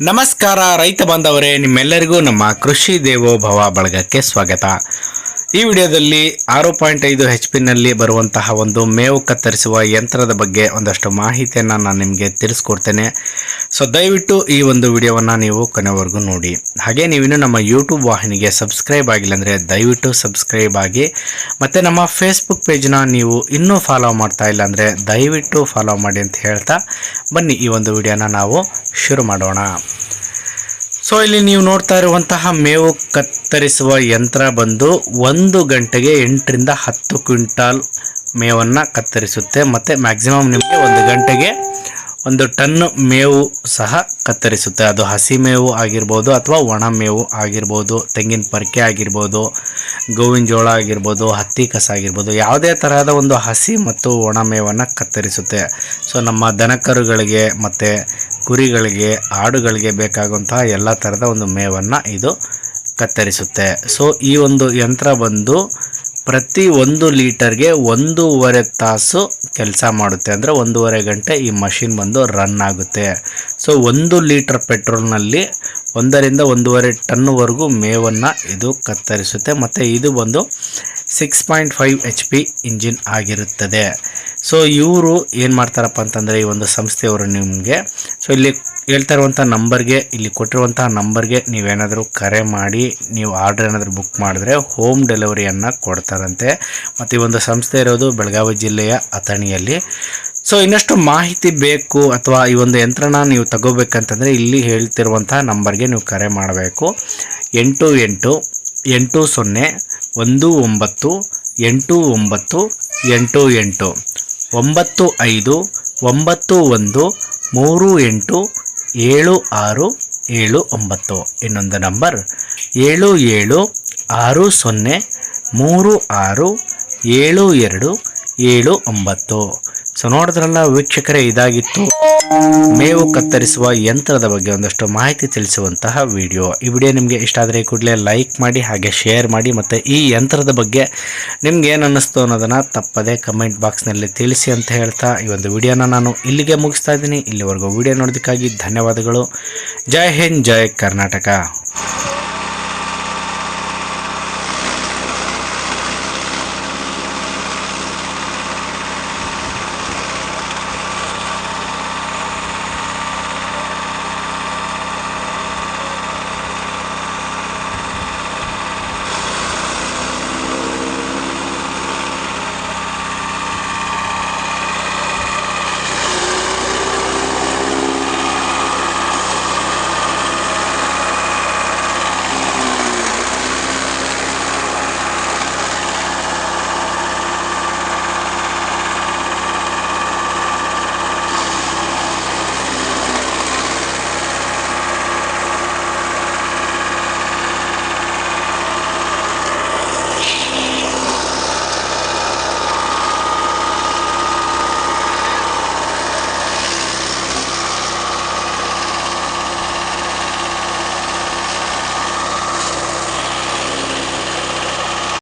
ನಮಸ್ಕಾರ ರೈತ ಬಾಂಧವರೇ, ನಿಮ್ಮೆಲ್ಲರಿಗೂ ನಮ್ಮ ಕೃಷಿ ದೇವೋಭವ ಬಳಗಕ್ಕೆ ಸ್ವಾಗತ. ಈ ವಿಡಿಯೋದಲ್ಲಿ ಆರು ಪಾಯಿಂಟ್ ಐದು ಹೆಚ್ ಪಿನಲ್ಲಿ ಬರುವಂತಹ ಒಂದು ಮೇವು ಕತ್ತರಿಸುವ ಯಂತ್ರದ ಬಗ್ಗೆ ಒಂದಷ್ಟು ಮಾಹಿತಿಯನ್ನು ನಾನು ನಿಮಗೆ ತಿಳಿಸ್ಕೊಡ್ತೇನೆ. ಸೊ ದಯವಿಟ್ಟು ಈ ಒಂದು ವಿಡಿಯೋವನ್ನು ನೀವು ಕೊನೆವರೆಗೂ ನೋಡಿ. ಹಾಗೆ ನೀವಿನ್ನು ನಮ್ಮ ಯೂಟ್ಯೂಬ್ ವಾಹಿನಿಗೆ ಸಬ್ಸ್ಕ್ರೈಬ್ ಆಗಿಲ್ಲ ಅಂದರೆ ದಯವಿಟ್ಟು ಸಬ್ಸ್ಕ್ರೈಬ್ ಆಗಿ. ಮತ್ತು ನಮ್ಮ ಫೇಸ್ಬುಕ್ ಪೇಜ್ನ ನೀವು ಇನ್ನೂ ಫಾಲೋ ಮಾಡ್ತಾ ಇಲ್ಲ ಅಂದರೆ ದಯವಿಟ್ಟು ಫಾಲೋ ಮಾಡಿ ಅಂತ ಹೇಳ್ತಾ ಬನ್ನಿ ಈ ಒಂದು ವಿಡಿಯೋನ ನಾವು ಶುರು ಮಾಡೋಣ. ಸೊ ಇಲ್ಲಿ ನೀವು ನೋಡ್ತಾ ಇರುವಂತಹ ಮೇವು ಕತ್ತರಿಸುವ ಯಂತ್ರ ಬಂದು ಒಂದು ಗಂಟೆಗೆ ಎಂಟರಿಂದ ಹತ್ತು ಕ್ವಿಂಟಾಲ್ ಮೇವನ್ನು ಕತ್ತರಿಸುತ್ತೆ. ಮತ್ತು ಮ್ಯಾಕ್ಸಿಮಮ್ ನಿಮಗೆ ಒಂದು ಗಂಟೆಗೆ ಒಂದು ಟನ್ ಮೇವು ಸಹ ಕತ್ತರಿಸುತ್ತೆ. ಅದು ಹಸಿ ಮೇವು ಆಗಿರ್ಬೋದು ಅಥವಾ ಒಣ ಮೇವು ಆಗಿರ್ಬೋದು, ತೆಂಗಿನ ಪರ್ಕೆ ಆಗಿರ್ಬೋದು, ಗೋವಿನ ಜೋಳ ಆಗಿರ್ಬೋದು, ಹತ್ತಿ ಕಸ ಆಗಿರ್ಬೋದು, ಯಾವುದೇ ತರಹದ ಒಂದು ಹಸಿ ಮತ್ತು ಒಣ ಮೇವನ್ನು ಕತ್ತರಿಸುತ್ತೆ. ಸೊ, ನಮ್ಮ ದನಕರುಗಳಿಗೆ ಮತ್ತು ಕುರಿಗಳಿಗೆ, ಆಡುಗಳಿಗೆ ಬೇಕಾಗುವಂತಹ ಎಲ್ಲ ಥರದ ಒಂದು ಮೇವನ್ನು ಇದು ಕತ್ತರಿಸುತ್ತೆ. ಸೊ, ಈ ಒಂದು ಯಂತ್ರ ಬಂದು ಪ್ರತಿ ಒಂದು ಲೀಟರ್ಗೆ ಒಂದೂವರೆ ತಾಸು ಕೆಲಸ ಮಾಡುತ್ತೆ. ಅಂದರೆ ಒಂದೂವರೆ ಗಂಟೆ ಈ ಮಷಿನ್ ಬಂದು ರನ್ ಆಗುತ್ತೆ. ಸೊ, ಒಂದು ಲೀಟರ್ ಪೆಟ್ರೋಲ್ನಲ್ಲಿ ಒಂದರಿಂದ ಒಂದೂವರೆ ಟನ್ವರೆಗೂ ಮೇವನ್ನು ಇದು ಕತ್ತರಿಸುತ್ತೆ. ಮತ್ತು ಇದು ಬಂದು six point five H P engine ಆಗಿರುತ್ತದೆ. ಸೊ ಇವರು ಏನು ಮಾಡ್ತಾರಪ್ಪ ಅಂತಂದರೆ ಈ ಒಂದು ಸಂಸ್ಥೆಯವರು ನಿಮಗೆ. ಸೊ ಇಲ್ಲಿ ಹೇಳ್ತಾ ಇರುವಂಥ ನಂಬರ್ಗೆ, ಇಲ್ಲಿ ಕೊಟ್ಟಿರುವಂಥ ನಂಬರ್ಗೆ ನೀವೇನಾದರೂ ಕರೆ ಮಾಡಿ, ನೀವು ಆರ್ಡರ್ ಏನಾದರೂ ಬುಕ್ ಮಾಡಿದ್ರೆ ಹೋಮ್ ಡೆಲಿವರಿಯನ್ನು ಕೊಡ್ತಾರಂತೆ. ಮತ್ತು ಈ ಒಂದು ಸಂಸ್ಥೆ ಇರೋದು ಬೆಳಗಾವಿ ಜಿಲ್ಲೆಯ ಅಥಣಿಯಲ್ಲಿ. ಸೊ ಇನ್ನಷ್ಟು ಮಾಹಿತಿ ಬೇಕು ಅಥವಾ ಈ ಒಂದು ಯಂತ್ರನ ನೀವು ತಗೋಬೇಕಂತಂದರೆ ಇಲ್ಲಿ ಹೇಳ್ತಿರುವಂಥ ನಂಬರ್ಗೆ ನೀವು ಕರೆ ಮಾಡಬೇಕು. ಎಂಟು ಎಂಟು ಎಂಟು ಸೊನ್ನೆ, ಒಂದು ಒಂಬತ್ತು, ಎಂಟು ಒಂಬತ್ತು, ಎಂಟು ಎಂಟು. ಒಂಬತ್ತು ಐದು, ಒಂಬತ್ತು ಒಂದು, ಮೂರು ಎಂಟು, ಏಳು ಆರು, ಏಳು ಒಂಬತ್ತು. ಇನ್ನೊಂದು ನಂಬರ್, ಏಳು ಏಳು, ಆರು ಸೊನ್ನೆ, ಮೂರು ಆರು, ಏಳು ಎರಡು, ಏಳು ಒಂಬತ್ತು. ಸೊ ನೋಡಿದ್ರಲ್ಲ ವೀಕ್ಷಕರೇ, ಇದಾಗಿತ್ತು ಮೇವು ಕತ್ತರಿಸುವ ಯಂತ್ರದ ಬಗ್ಗೆ ಒಂದಷ್ಟು ಮಾಹಿತಿ ತಿಳಿಸುವಂತಹ ವಿಡಿಯೋ. ಈ ವಿಡಿಯೋ ನಿಮಗೆ ಇಷ್ಟ ಆದರೆ ಕೂಡಲೇ ಲೈಕ್ ಮಾಡಿ, ಹಾಗೆ ಶೇರ್ ಮಾಡಿ, ಮತ್ತು ಈ ಯಂತ್ರದ ಬಗ್ಗೆ ನಿಮ್ಗೆ ಏನು ಅನ್ನಿಸ್ತು ಅನ್ನೋದನ್ನು ತಪ್ಪದೆ ಕಮೆಂಟ್ ಬಾಕ್ಸ್ನಲ್ಲಿ ತಿಳಿಸಿ ಅಂತ ಹೇಳ್ತಾ ಈ ಒಂದು ವಿಡಿಯೋನ ನಾನು ಇಲ್ಲಿಗೆ ಮುಗಿಸ್ತಾ ಇದ್ದೀನಿ. ಇಲ್ಲಿವರೆಗೂ ವಿಡಿಯೋ ನೋಡೋದಕ್ಕಾಗಿ ಧನ್ಯವಾದಗಳು. ಜೈ ಹಿಂದ್, ಜೈ ಕರ್ನಾಟಕ.